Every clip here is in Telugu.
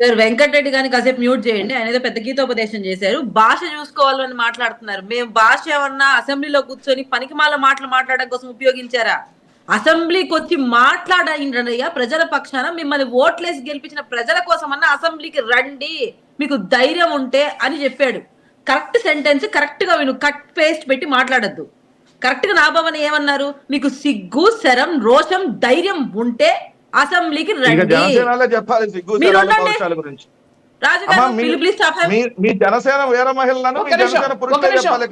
సార్ వెంకటరెడ్డి గారిని కాసేపు మ్యూట్ చేయండి. ఆయన ఏదో పెద్ద గీతోపదేశం చేశారు. భాష చూసుకోవాలని మాట్లాడుతున్నారు. మేము భాష ఏమన్నా అసెంబ్లీలో కూర్చొని పనికిమాల మాటలు మాట్లాడడం కోసం ఉపయోగించారా? అసెంబ్లీకి వచ్చి మాట్లాడయ్యా ప్రజల పక్షాన మిమ్మల్ని ఓట్లేసి గెలిపించిన ప్రజల కోసం అన్న అసెంబ్లీకి రండి మీకు ధైర్యం ఉంటే అని చెప్పాడు. కరెక్ట్ సెంటెన్స్ కరెక్ట్గా విను కట్ పేస్ట్ పెట్టి మాట్లాడద్దు. కరెక్ట్గా భావన ఏమన్నారు? మీకు సిగ్గు శరం రోషం ధైర్యం ఉంటే అసెంబ్లీకి రండి. చెప్పాలి మీ- జనసేన వీర మహిళలను జనసేన పురుషులే చెప్పాలి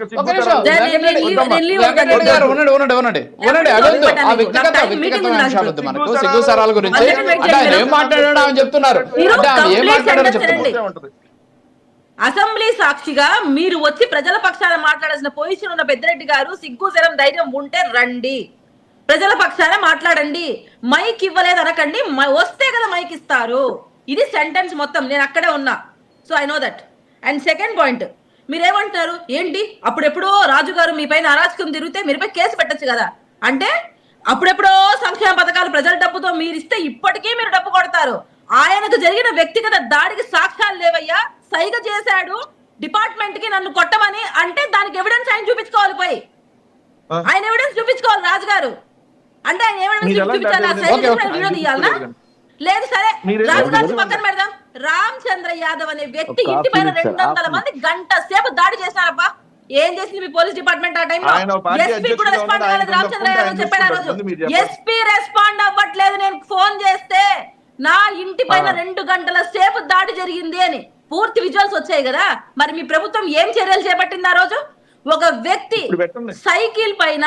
ఉండండి ఉండండి ఉండండి. ఉండండి అడగద్దు. ఆ వ్యక్తిగత వ్యక్తిగత అంశాలు. వద్దు మనకు సిగ్గు సరాల గురించి. అంటే ఆయన ఏం. మాట్లాడాడో అని చెప్తున్నారు. అంటే ఆయన ఏం. అసెంబ్లీ సాక్షిగా మీరు వచ్చి ప్రజల పక్షాన మాట్లాడాల్సిన పొజిషన్ ఉన్న పెద్దిరెడ్డి గారు సిగ్గు శరం ధైర్యం ఉంటే రండి. ప్రజల పక్షాన మాట్లాడండి. మైక్ ఇవ్వలేదు అనకండి. మ- వస్తే కదా మైక్ ఇస్తారు. ఇది సెంటెన్స్ మొత్తం. నేను అక్కడే ఉన్నా. So I know that. And second point. మీరేమంటారు ఏంటి? అప్పుడెప్పుడో రాజు గారు మీ పైన అరాచకం తిరిగితే మీరుపై కేసు పెట్టచ్చు కదా. అంటే అప్పుడెప్పుడో సంక్షేమ పథకాలు ప్రజల డబ్బుతో మీరు ఇస్తే ఇప్పటికీ మీరు డబ్బు కొడతారు. ఆయనకు జరిగిన వ్యక్తిగత దాడికి సాక్ష్యాలు లేవయ్యా. సైగ చేశాడు. డిపార్ట్మెంట్కి నన్ను కొట్టమని అంటే దానికి ఎవిడెన్స్ ఆయన చూపించుకోవాలి పోయి. ఆయన ఎవిడెన్స్ చూపించుకోవాలి రాజు గారు అంటే ఆయన చూపించలేదు. లేదు సరే. రాజు గారి పక్కన పెడదాం. రామ్ చంద్ర యాదవ్ అనే వ్యక్తి ఇంటి పైన రెండు వందల మంది గంట సేపు దాడి చేసినారబ్బా ఏం చేసింది మీ పోలీస్ డిపార్ట్మెంట్ ఆ టైంలో? ఎస్పీ కూడా రెస్పాండ్ కాలేదు రామచంద్ర ఆయన యాదవ్ చెప్పాడు ఆ రోజు. ఎస్పీ రెస్పాండ్ అవ్వట్లేదు నేను ఫోన్ చేస్తే నా ఇంటి పైన. రెండు గంటల సేపు దాడి జరిగింది అని. పూర్తి విజువల్స్ వచ్చాయి కదా. మరి మీ ప్రభుత్వం ఏం చర్యలు చేపట్టింది ఆ రోజు? ఒక వ్యక్తి. సైకిల్ పైన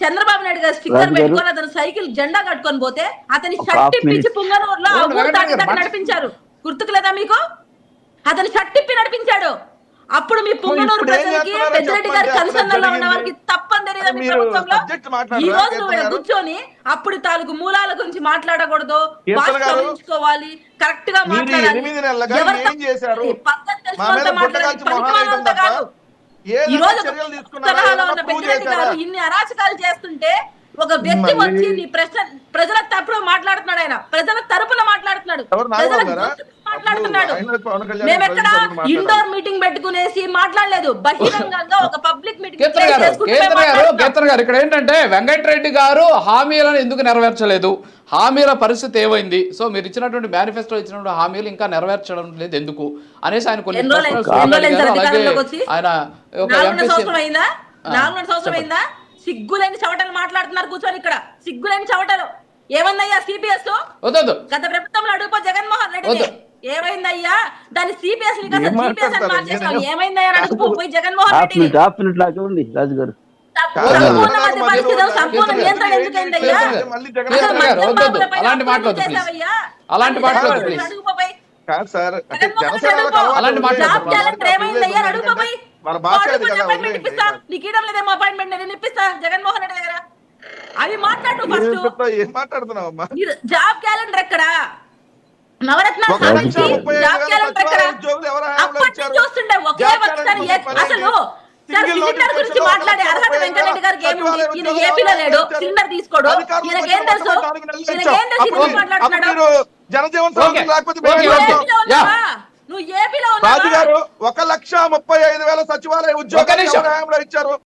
చంద్రబాబు నాయుడు గారు స్టిక్కర్. పెట్టుకొని అతను సైకిల్ జెండా కట్టుకొని పోతే అతని షర్ట్ ఇప్పించి minute. పుంగనూరులో ఆ ఊరు దాకా నడిపించారు. గుర్తుకు లేదా మీకు? అతని షర్ట్ ఇప్పి నడిపించాడు. అప్పుడు మీ పుంగనూరు ప్రజలకి పెద్దిరెడ్డి గారి కన్సర్న్లో ఉన్న వారికి తప్పని తెలియదా మీ ప్రభుత్వంలో? ఈ రోజు నువ్వు? కూర్చొని అప్పుడు తాలూకు మూలాల గురించి మాట్లాడకూడదు. గమనించుకోవాలి కరెక్ట్గా మాట్లాడాలి. ఎవరు వాళ్ళతో గుడ్డ మాట్లాడాలి, పనికి కాదు. ఇన్ని అరాచకాలు చేస్తుంటే ఒక వ్యక్తి వచ్చి నీ ప్రశ్న ప్రజల తరపున మాట్లాడుతున్నాడు ఆయన. ప్రజల తరపున మాట్లాడుతున్నాడు. మాట్లాడుతున్నాడు. అప్పుడు ఆయన పవన్ కళ్యాణ్ మేము ఎక్కడ ప్రజల తరపున ఇండోర్. మీటింగ్ పెట్టుకునేసి మాట్లాడలేదు. బహిరంగంగా ఒక పబ్లిక్ మీటింగ్ గారు ఇక్కడ ఏంటంటే వెంకటరెడ్డి గారు హామీలను ఎందుకు నెరవేర్చలేదు? హామీల పరిస్థితి ఏమైంది? సో మీరు ఇచ్చినటువంటి మేనిఫెస్టో ఇచ్చినటువంటి హామీలు ఇంకా నెరవేర్చడం లేదు ఎందుకు? అనేసి ఆయన కొన్ని? ఆయన ఒక సిగ్గులేని చవటలు మాట్లాడుతున్నారు కూర్చొని ఇక్కడ. సిగ్గులేని చవటలు. ఏమన్నాయ్యా సిపిఎస్ గత ప్రభుత్వంలో అడుగుపో జగన్మోహన్ రెడ్డి వద్దు. ఏమైందైందయ్యా దాని సిపిఎస్ సిపిఎస్ అని ఏమైందయ్యా? పోయి జగన్మోహన్ రెడ్డి హాఫ్ మినిట్ లాగా ఉంది రాజు గారు అలాంటి మాటలు? అలాంటి మాటలు జగన్మోహన్ please. రెడ్డి. కాదు సార్ అంటే. అలాంటి ఏమైందయ్యా భాష అది కదా అపాయింట్మెంట్ నేను ఇప్పిస్తా. జగన్మోహన్ దగ్గర. అవి మాట్లాడు ఏం ఫస్ట్ చెప్తావు? ఏం మాట్లాడుతున్నావు జాబ్ క్యాలెండర్ ఎక్కడ? అప్పటి? నుంచి ఒకే ఒకసారి అసలు సిలిండర్ గురించి మాట్లాడే అర్హత వెంకటరెడ్డి గారికి ఏముంది ఈయన ఏపీలో లేడు? సిలిండర్ తీసుకోడు. ఈయనకి తెలుసు? ఈయనకి తెలుసు? మాట్లాడుతున్నాడు? నువ్వు ఏపీలో ఒక లక్ష ముప్పై ఐదు వేల సచివాలయ ఉద్యోగాలు ఇచ్చారు?